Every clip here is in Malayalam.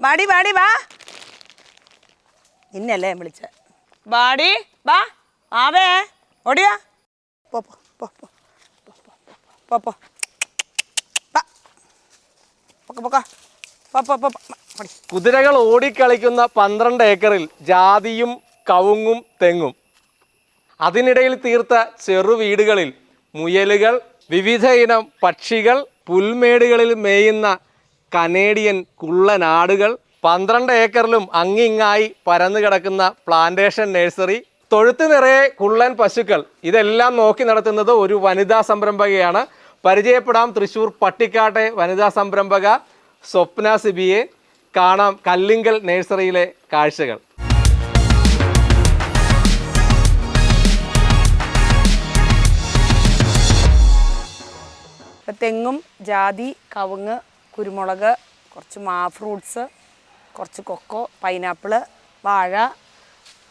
ബാടി ബാടി വാ. നിന്നല്ലേ ഞാൻ വിളിച്ച. ബാടി വാ. ആവേ. ഓടിയാ. പോ പോ പോ പോ പോ, പോ. കുതിരകൾ ഓടിക്കളിക്കുന്ന പന്ത്രണ്ട് ഏക്കറിൽ ജാതിയും കവുങ്ങും തെങ്ങും. അതിനിടയിൽ തീർത്ത ചെറു വീടുകളിൽ മുയലുകൾ വിവിധ ഇനം പക്ഷികൾ പുൽമേടുകളിൽ മേയുന്ന കനേഡിയൻ കുള്ളനാടുകൾ പന്ത്രണ്ട് ഏക്കറിലും അങ്ങിങ്ങായി പരന്നു കിടക്കുന്ന പ്ലാന്റേഷൻ നഴ്സറി തൊഴുത്ത് നിറയെ കുള്ളൻ പശുക്കൾ. ഇതെല്ലാം നോക്കി നടത്തുന്നത് ഒരു വനിതാ സംരംഭകയാണ്. പരിചയപ്പെടാം. തൃശൂർ പട്ടിക്കാട്ടെ വനിതാ സംരംഭക സ്വപ്ന സിബിയെ. കാണാം കല്ലിങ്കൽ നഴ്സറിയിലെ കാഴ്ചകൾ. തെങ്ങും ജാതി കവുങ്ങ് കുരുമുളക് കുറച്ച് മാ ഫ്രൂട്ട്സ് കുറച്ച് കൊക്കോ പൈനാപ്പിൾ വാഴ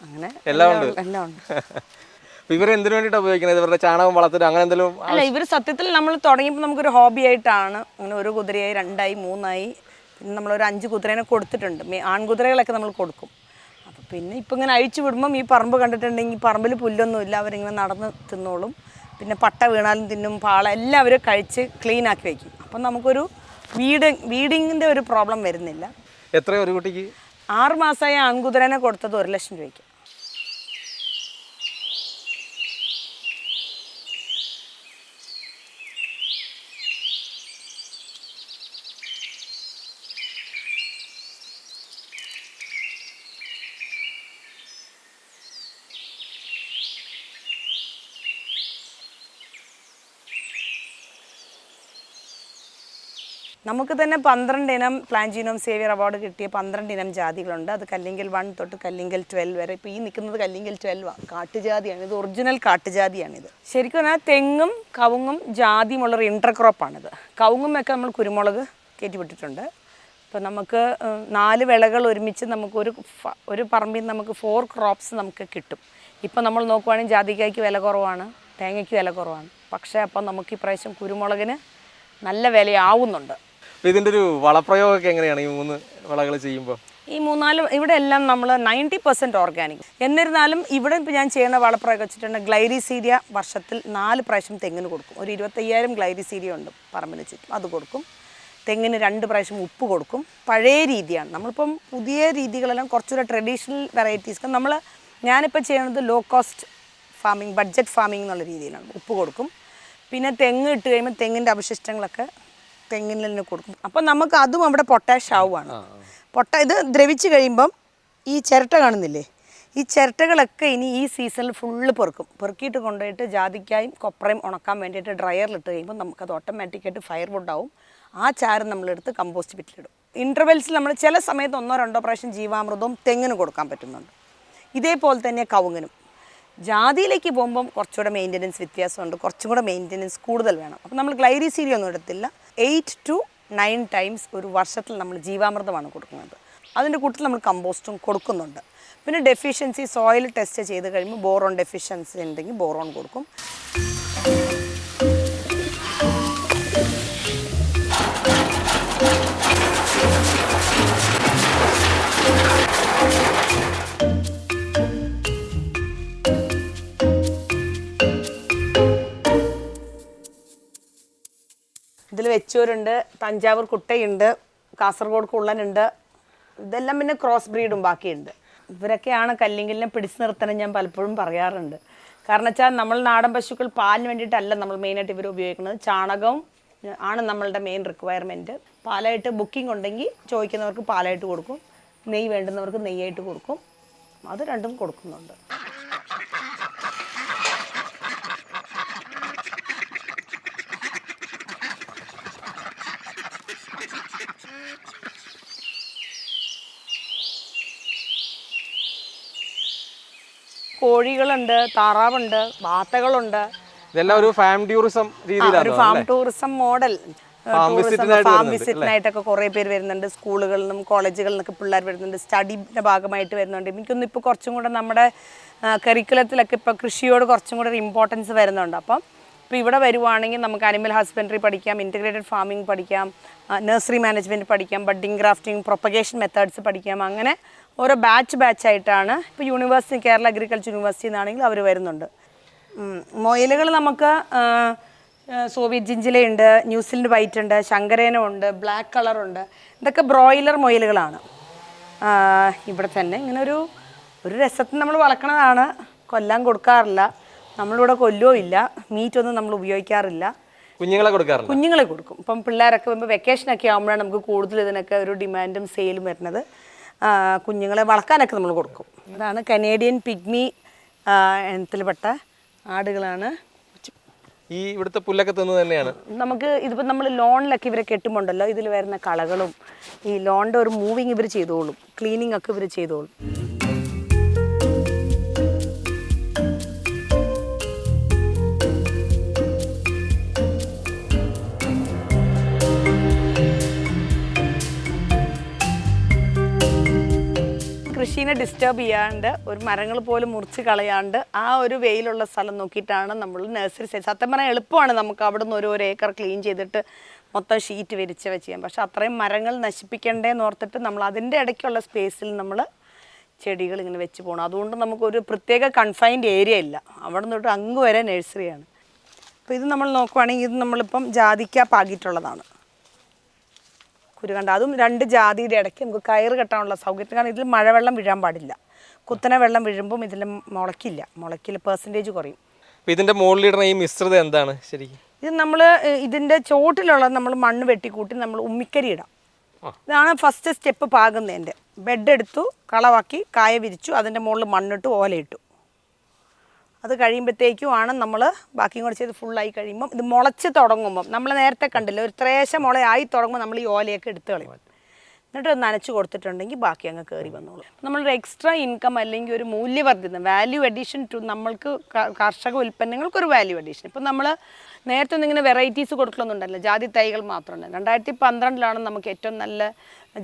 അങ്ങനെ എല്ലാം ഉണ്ട്. എല്ലാം ഉണ്ട്. ഇവർ എന്തിനു വേണ്ടിയിട്ടാണ് ഉപയോഗിക്കുന്നത്? ഇവരുടെ ചാണകം വളർത്തിട്ട് അങ്ങനെ എന്തെങ്കിലും അല്ല ഇവർ സത്യത്തിൽ നമ്മൾ തുടങ്ങിയപ്പോൾ നമുക്കൊരു ഹോബി ആയിട്ടാണ്. അങ്ങനെ ഒരു കുതിരയായി രണ്ടായി മൂന്നായി. പിന്നെ നമ്മളൊരു അഞ്ച് കുതിരേനെ കൊടുത്തിട്ടുണ്ട്. ആൺകുതിരകളൊക്കെ നമ്മൾ കൊടുക്കും. അപ്പോൾ പിന്നെ ഇപ്പം ഇങ്ങനെ അഴിച്ചു വിടുമ്പം ഈ പറമ്പ് കണ്ടിട്ടുണ്ടെങ്കിൽ പറമ്പിൽ പുല്ലൊന്നുമില്ല അവരിങ്ങനെ നടന്ന് തിന്നോളും. പിന്നെ പട്ട വീണാലും തിന്നും പാള എല്ലാം അവർ കഴിച്ച് ക്ലീൻ ആക്കി വയ്ക്കും. അപ്പം നമുക്കൊരു വീട് വീഡിങ്ങിന്റെ ഒരു പ്രോബ്ലം വരുന്നില്ല. എത്രയോ ഒരു കുട്ടിക്ക്? ആറ് മാസമായ ആൺകുതിരനെ കൊടുത്തത് ഒരു ലക്ഷം രൂപയ്ക്ക്. നമുക്ക് തന്നെ പന്ത്രണ്ട് ഇനം പ്ലാൻജീനോം സേവിയർ അവാർഡ് കിട്ടിയ പന്ത്രണ്ട് ഇനം ജാതികളുണ്ട്. അത് കല്ലിങ്കൽ വൺ തൊട്ട് കല്ലിങ്കൽ ട്വൽവ് വരെ. ഇപ്പോൾ ഈ നിൽക്കുന്നത് കല്ലിങ്കൽ ട്വൽവ് കാട്ടുജാതിയാണ്. ഇത് ഒറിജിനൽ കാട്ടുജാതിയാണിത്. ശരിക്കും പറഞ്ഞാൽ തെങ്ങും കവുങ്ങും ജാതിയുമുള്ളൊരു ഇന്റർ ക്രോപ്പാണിത് കവുങ്ങും ഒക്കെ നമ്മൾ കുരുമുളക് കയറ്റിവിട്ടിട്ടുണ്ട്. ഇപ്പം നമുക്ക് നാല് വിളകൾ ഒരുമിച്ച് നമുക്കൊരു ഒരു ഒരു പറമ്പിൽ നമുക്ക് ഫോർ ക്രോപ്സ് നമുക്ക് കിട്ടും. ഇപ്പം നമ്മൾ നോക്കുവാണെങ്കിൽ ജാതിക്കായ്ക്ക് വില കുറവാണ് തേങ്ങയ്ക്ക് വില കുറവാണ്. പക്ഷേ അപ്പം നമുക്ക് ഇപ്രാവശ്യം കുരുമുളകിന് നല്ല വിലയാവുന്നുണ്ട്. ഇതിന്റെ ഒരു വളപ്രയോഗമൊക്കെ എങ്ങനെയാണ് ഈ മൂന്ന് വളകൾ ചെയ്യുമ്പോൾ ഈ മൂന്നാൽ ഇവിടെ എല്ലാം നമ്മൾ നയന്റി പെർസെന്റ് ഓർഗാനിക്. എന്നിരുന്നാലും ഇവിടെ ഇപ്പോൾ ഞാൻ ചെയ്യുന്ന വളപ്രയോഗം വെച്ചിട്ടുണ്ട് ഗ്ലൈറിസീരിയ വർഷത്തിൽ നാല് പ്രാവശ്യം തെങ്ങിന് കൊടുക്കും. ഒരു ഇരുപത്തയ്യായിരം ഗ്ലൈറിസീരിയ ഉണ്ട് പറമ്പിന് ചുറ്റും. അത് കൊടുക്കും. തെങ്ങിന് രണ്ട് പ്രാവശ്യം ഉപ്പ് കൊടുക്കും. പഴയ രീതിയാണ്. നമ്മളിപ്പം പുതിയ രീതികളെല്ലാം കുറച്ചുകൂടെ ട്രഡീഷണൽ വെറൈറ്റീസ്. നമ്മൾ ഞാനിപ്പോൾ ചെയ്യുന്നത് low cost farming budget farming എന്നുള്ള രീതിയിലാണ്. ഉപ്പ് കൊടുക്കും. പിന്നെ തെങ്ങ് ഇട്ട് കഴിയുമ്പോൾ തെങ്ങിന്റെ അവശിഷ്ടങ്ങളൊക്കെ തെങ്ങിൽ തന്നെ കൊടുക്കും. അപ്പം നമുക്ക് അതും അവിടെ പൊട്ടാഷ് ആവുകയാണ് പൊട്ട ഇത് ദ്രവിച്ച് കഴിയുമ്പം ഈ ചിരട്ട കാണുന്നില്ലേ? ഈ ചിരട്ടകളൊക്കെ ഇനി ഈ സീസണിൽ ഫുള്ള് പെറുക്കും. പെറുക്കിയിട്ട് കൊണ്ടുപോയിട്ട് ജാതിക്കായും കൊപ്രയും ഉണക്കാൻ വേണ്ടിയിട്ട് ഡ്രയറിൽ ഡ്രയറിലിട്ട് കഴിയുമ്പോൾ നമുക്കത് ഓട്ടോമാറ്റിക്കായിട്ട് ഫയർ വുഡ് ആവും. ആ ചാരം നമ്മളെടുത്ത് കമ്പോസ്റ്റ് പിറ്റിലിടും ഇന്റർവെൽസിൽ നമ്മൾ ചില സമയത്ത് ഒന്നോ രണ്ടോ പ്രാവശ്യം ജീവാമൃതവും തെങ്ങിന് കൊടുക്കാൻ പറ്റുന്നുണ്ട്. ഇതേപോലെ തന്നെ കവുങ്ങിനും. ജാതിയിലേക്ക് പോകുമ്പം കുറച്ചുകൂടെ മെയിന്റനൻസ് വ്യത്യാസമുണ്ട്. കുറച്ചും കൂടെ മെയിന്റനൻസ് കൂടുതൽ വേണം. അപ്പം നമ്മൾ ഗ്ലൈറിസീരി ഒന്നും എടുത്തില്ല. എയ്റ്റ് ടു നയൻ ടൈംസ് ഒരു വർഷത്തിൽ നമ്മൾ ജീവാമൃതമാണ് കൊടുക്കുന്നത്. അതിന്റെ കൂട്ടത്തിൽ നമ്മൾ കമ്പോസ്റ്റും കൊടുക്കുന്നുണ്ട്. പിന്നെ ഡെഫിഷ്യൻസി സോയിൽ ടെസ്റ്റ് ചെയ്ത് കഴിയുമ്പോൾ ബോറോൺ ഡെഫിഷ്യൻസി ഉണ്ടെങ്കിൽ ബോറോൺ കൊടുക്കും. ഇതിൽ വെച്ചൂരുണ്ട് തഞ്ചാവൂർ കുട്ടയുണ്ട് കാസർഗോഡ് കുള്ളനുണ്ട്. ഇതെല്ലാം പിന്നെ ക്രോസ് ബ്രീഡും ബാക്കിയുണ്ട്. ഇവരൊക്കെയാണ് കല്ലിങ്കലിനെ പിടിച്ചു നിർത്തണം ഞാൻ പലപ്പോഴും പറയാറുണ്ട്. കാരണം വെച്ചാൽ നമ്മൾ നാടൻ പശുക്കൾ പാലിന് വേണ്ടിയിട്ടല്ല നമ്മൾ മെയിനായിട്ട് ഇവർ ഉപയോഗിക്കുന്നത്. ചാണകവും ആണ് നമ്മളുടെ മെയിൻ റിക്വയർമെന്റ് പാലായിട്ട് ബുക്കിംഗ് ഉണ്ടെങ്കിൽ ചോദിക്കുന്നവർക്ക് പാലായിട്ട് കൊടുക്കും. നെയ്യ് വേണ്ടുന്നവർക്ക് നെയ്യായിട്ട് കൊടുക്കും. അത് രണ്ടും കൊടുക്കുന്നുണ്ട്. കോഴികളുണ്ട് താറാവുണ്ട് വാത്തകളുണ്ട്. ഇതെല്ലാം ഒരു ഫാം ടൂറിസം ഒരു ഫാം ടൂറിസം മോഡൽ ഫാം വിസിറ്റിനായിട്ടൊക്കെ കുറേ പേര് വരുന്നുണ്ട്. സ്കൂളുകളിൽ നിന്നും കോളേജുകളിൽ നിന്നൊക്കെ പിള്ളേർ വരുന്നുണ്ട്. സ്റ്റഡിയുടെ ഭാഗമായിട്ട് വരുന്നുണ്ട്. എനിക്കൊന്നും ഇപ്പോൾ കുറച്ചും കൂടെ നമ്മുടെ കരിക്കുലത്തിലൊക്കെ ഇപ്പോൾ കൃഷിയോട് കുറച്ചും കൂടെ ഒരു ഇമ്പോർട്ടൻസ് വരുന്നുണ്ട്. അപ്പം ഇപ്പോൾ ഇവിടെ വരുവാണെങ്കിൽ നമുക്ക് അനിമൽ ഹസ്ബൻഡറി പഠിക്കാം ഇന്റഗ്രേറ്റഡ് ഫാമിംഗ് പഠിക്കാം നഴ്സറി മാനേജ്മെന്റ് പഠിക്കാം ബഡ്ഡിങ് ക്രാഫ്റ്റിംഗ് പ്രൊപ്പഗേഷൻ മെത്തേഡ്സ് പഠിക്കാം. അങ്ങനെ ഓരോ ബാച്ച് ബാച്ചായിട്ടാണ്. ഇപ്പോൾ യൂണിവേഴ്സിറ്റി കേരള അഗ്രികൾച്ചർ യൂണിവേഴ്സിറ്റി നിന്നാണെങ്കിൽ അവർ വരുന്നുണ്ട്. മൊയിലുകൾ നമുക്ക് സോവിയറ്റ് ജിഞ്ചിലയുണ്ട് ന്യൂസിലൻഡ് വൈറ്റ് ഉണ്ട് ശങ്കരേനം ഉണ്ട് ബ്ലാക്ക് കളറുണ്ട് ഇതൊക്കെ ബ്രോയിലർ മൊയിലുകളാണ്. ഇവിടെ തന്നെ ഇങ്ങനെ ഒരു ഒരു രസത്തിന് നമ്മൾ വളർക്കണതാണ് കൊല്ലാൻ കൊടുക്കാറില്ല. നമ്മളിവിടെ കൊല്ലോ ഇല്ല. മീറ്റൊന്നും നമ്മൾ ഉപയോഗിക്കാറില്ല. കുഞ്ഞുങ്ങളെ കൊടുക്കാറ് കുഞ്ഞുങ്ങളെ കൊടുക്കും. ഇപ്പം പിള്ളേരൊക്കെ വരുമ്പോൾ വെക്കേഷനൊക്കെ ആകുമ്പോഴാണ് നമുക്ക് കൂടുതൽ ഇതിനൊക്കെ ഒരു ഡിമാൻഡും സെയിലും വരുന്നത്. കുഞ്ഞുങ്ങളെ വളർക്കാനൊക്കെ നമ്മൾ കൊടുക്കും. അതാണ് കനേഡിയൻ പിഗ്മി ഇനത്തിൽപ്പെട്ട ആടുകളാണ്. ഈ ഇവിടുത്തെ പുല്ലൊക്കെ തിന്ന് തന്നെയാണ്. നമുക്ക് ഇതിപ്പോൾ നമ്മൾ ലോണിലൊക്കെ ഇവരെ കെട്ടുമ്പോണ്ടല്ലോ ഇതിൽ വരുന്ന കളകളും ഈ ലോണിന്റെ ഒരു മൂവിങ് ഇവർ ചെയ്തോളും ക്ലീനിങ് ഒക്കെ ഇവർ ചെയ്തോളും. കൃഷീനെ ഡിസ്റ്റർബ് ചെയ്യാണ്ട് ഒരു മരങ്ങൾ പോലും മുറിച്ച് കളയാണ്ട് ആ ഒരു വെയിലുള്ള സ്ഥലം നോക്കിയിട്ടാണ് നമ്മൾ നഴ്സറി സെറ്റ് സത്യം പറഞ്ഞാൽ എളുപ്പമാണ് നമുക്ക് അവിടെ നിന്ന് ഒരു ഏക്കർ ക്ലീൻ ചെയ്തിട്ട് മൊത്തം ഷീറ്റ് വിരിച്ച് വെച്ച് ചെയ്യാം പക്ഷെ അത്രയും മരങ്ങൾ നശിപ്പിക്കണ്ടേന്ന് ഓർത്തിട്ട് നമ്മൾ അതിന്റെ ഇടയ്ക്കുള്ള സ്പേസിൽ നമ്മൾ ചെടികൾ ഇങ്ങനെ വെച്ച് പോകണം അതുകൊണ്ട് നമുക്കൊരു പ്രത്യേക കൺഫൈൻഡ് ഏരിയ ഇല്ല. അവിടെ നിന്ന് തൊട്ട് അങ്ങ് വരെ നഴ്സറിയാണ് അപ്പോൾ ഇത് നമ്മൾ നോക്കുവാണെങ്കിൽ ഇത് നമ്മളിപ്പം ജാതിക്ക പാകിയിട്ടുള്ളതാണ്. കുരുകണ്ട അതും രണ്ട് ജാതിയുടെ ഇടയ്ക്ക് നമുക്ക് കയറ് കെട്ടാനുള്ള സൗകര്യം. കാരണം ഇതിൽ മഴവെള്ളം വീഴാൻ പാടില്ല. കുത്തനെ വെള്ളം വീഴുമ്പം ഇതിൽ മുളക്കില്ല മുളക്കിൽ പെർസെന്റേജ് കുറയും. ഇതിന്റെ ഇതിന്റെ മുകളിലിടുന്ന ഈ മിശ്രിതം എന്താണ് ശരിക്കും? ഇത് നമ്മൾ ഇതിന്റെ ചോട്ടിലുള്ള നമ്മൾ മണ്ണ് വെട്ടിക്കൂട്ടി നമ്മൾ ഉമ്മിക്കരി ഇടാം. ഇതാണ് ഫസ്റ്റ് സ്റ്റെപ്പ് പാകുന്നതിന്റെ ബെഡ് എടുത്തു കളവാക്കി കായ വിരിച്ചു അതിന്റെ മുകളിൽ മണ്ണിട്ട് ഓലയിട്ടു. അത് കഴിയുമ്പോഴത്തേക്കും ആണ് നമ്മൾ ബാക്കിയും കൂടെ ചെയ്ത് ഫുള്ളായി കഴിയുമ്പം ഇത് മുളച്ച് തുടങ്ങുമ്പം നമ്മൾ നേരത്തെ കണ്ടില്ല ഒരു ത്രേശ മുളയായി തുടങ്ങുമ്പോൾ നമ്മൾ ഈ ഓലയൊക്കെ എടുത്ത് കളയും. എന്നിട്ട് നനച്ച് കൊടുത്തിട്ടുണ്ടെങ്കിൽ ബാക്കി അങ്ങ് കയറി വന്നോളൂ. നമ്മളൊരു എക്സ്ട്രാ ഇൻകം അല്ലെങ്കിൽ ഒരു മൂല്യവർദ്ധിതം വാല്യൂ അഡീഷൻ ടു നമ്മൾക്ക് കർഷക ഉൽപ്പന്നങ്ങൾക്ക് ഒരു വാല്യൂ അഡീഷൻ ഇപ്പം നമ്മൾ നേരത്തെ ഒന്നും ഇങ്ങനെ വെറൈറ്റീസ് കൊടുക്കണമെന്നുണ്ടല്ലോ ജാതി തൈകൾ മാത്രമല്ല. രണ്ടായിരത്തി പന്ത്രണ്ടിലാണ് നമുക്ക് ഏറ്റവും നല്ല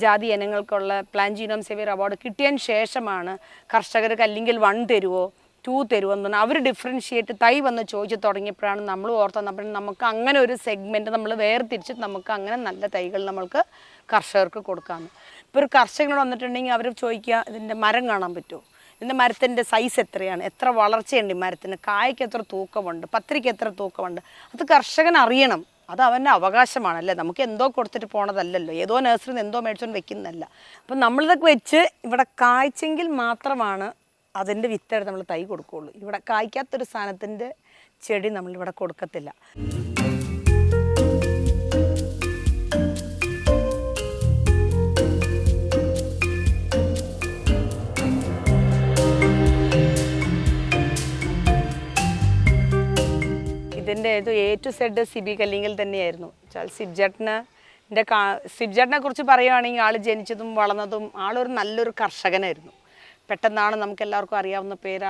ജാതി ഇനങ്ങൾക്കുള്ള പ്ലാൻ ജീനോം സേവിയർ അവാർഡ് കിട്ടിയതിന് ശേഷമാണ് കർഷകർക്ക് അല്ലെങ്കിൽ വൺ തരുമോ ടൂ തരുമെന്ന് പറഞ്ഞാൽ അവർ ഡിഫറൻഷിയേറ്റ് തൈ വന്ന് ചോദിച്ചു തുടങ്ങിയപ്പോഴാണ് നമ്മൾ ഓർത്തത്. അപ്പോൾ നമുക്ക് അങ്ങനെ ഒരു സെഗ്മെന്റ് നമ്മൾ വേർതിരിച്ച് നമുക്ക് അങ്ങനെ നല്ല തൈകൾ നമ്മൾക്ക് കർഷകർക്ക് കൊടുക്കാമെന്ന് ഇപ്പോൾ ഒരു കർഷകനോട് വന്നിട്ടുണ്ടെങ്കിൽ അവർ ചോദിക്കുക ഇതിന്റെ മരം കാണാൻ പറ്റുമോ? ഇതിന്റെ മരത്തിന്റെ സൈസ് എത്രയാണ്? എത്ര വളർച്ചയുണ്ട് ഈ മരത്തിന്? കായ്ക്ക് എത്ര തൂക്കമുണ്ട്? പത്രിക്ക് എത്ര തൂക്കമുണ്ട്? അത് കർഷകൻ അറിയണം. അത് അവന്റെ അവകാശമാണല്ലേ നമുക്ക് എന്തോ കൊടുത്തിട്ട് പോണതല്ലല്ലോ. ഏതോ നഴ്സറിയിൽ നിന്ന് എന്തോ മേടിച്ചോണ്ട് വെക്കുന്നതല്ല. അപ്പം നമ്മളിതൊക്കെ വെച്ച് ഇവിടെ കായ്ച്ചെങ്കിൽ മാത്രമാണ് അതിന്റെ വിത്തെടുത്ത് നമ്മൾ തൈ കൊടുക്കുകയുള്ളൂ. ഇവിടെ കായ്ക്കാത്തൊരു സാധനത്തിന്റെ ചെടി നമ്മളിവിടെ കൊടുക്കത്തില്ല. ഇതിന്റെ ഏതോ എ ടു സെഡ് സിബി കല്ലിങ്കിൽ തന്നെയായിരുന്നു. വെച്ചാൽ സിബ്ജട്ടിന് എന്റെ കാ സിബ്ജട്ടിനെ കുറിച്ച് പറയുകയാണെങ്കിൽ ആൾ ജനിച്ചതും വളർന്നതും ആളൊരു നല്ലൊരു കർഷകനായിരുന്നു. പെട്ടെന്നാണ് നമുക്ക് എല്ലാവർക്കും അറിയാവുന്ന പേര്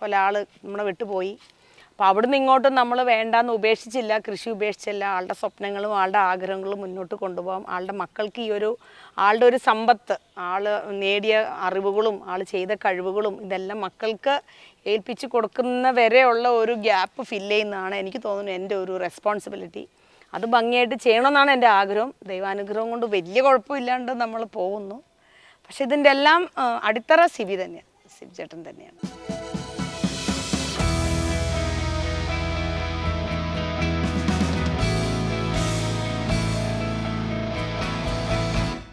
പോലെ ആൾ നമ്മളെ വിട്ടുപോയി. അപ്പോൾ അവിടുന്ന് ഇങ്ങോട്ടും നമ്മൾ വേണ്ടാന്ന് ഉപേക്ഷിച്ചില്ല കൃഷി ഉപേക്ഷിച്ചില്ല. ആളുടെ സ്വപ്നങ്ങളും ആളുടെ ആഗ്രഹങ്ങളും മുന്നോട്ട് കൊണ്ടുപോകാം. ആളുടെ മക്കൾക്ക് ഈ ഒരു ആളുടെ ഒരു സമ്പത്ത് ആൾ നേടിയ അറിവുകളും ആൾ ചെയ്ത കഴിവുകളും ഇതെല്ലാം മക്കൾക്ക് ഏൽപ്പിച്ച് കൊടുക്കുന്ന വരെയുള്ള ഒരു ഗ്യാപ്പ് ഫില്ല് ചെയ്യുന്നതാണ് എനിക്ക് തോന്നുന്നു എന്റെ ഒരു റെസ്പോൺസിബിലിറ്റി അത് ഭംഗിയായിട്ട് ചെയ്യണമെന്നാണ് എന്റെ ആഗ്രഹം. ദൈവാനുഗ്രഹം കൊണ്ട് വലിയ കുഴപ്പമില്ലാണ്ട് നമ്മൾ പോകുന്നു. പക്ഷെ ഇതിന്റെ എല്ലാം അടിത്തറ സിബി തന്നെയാണ് സിബി ചേട്ടൻ തന്നെയാണ്.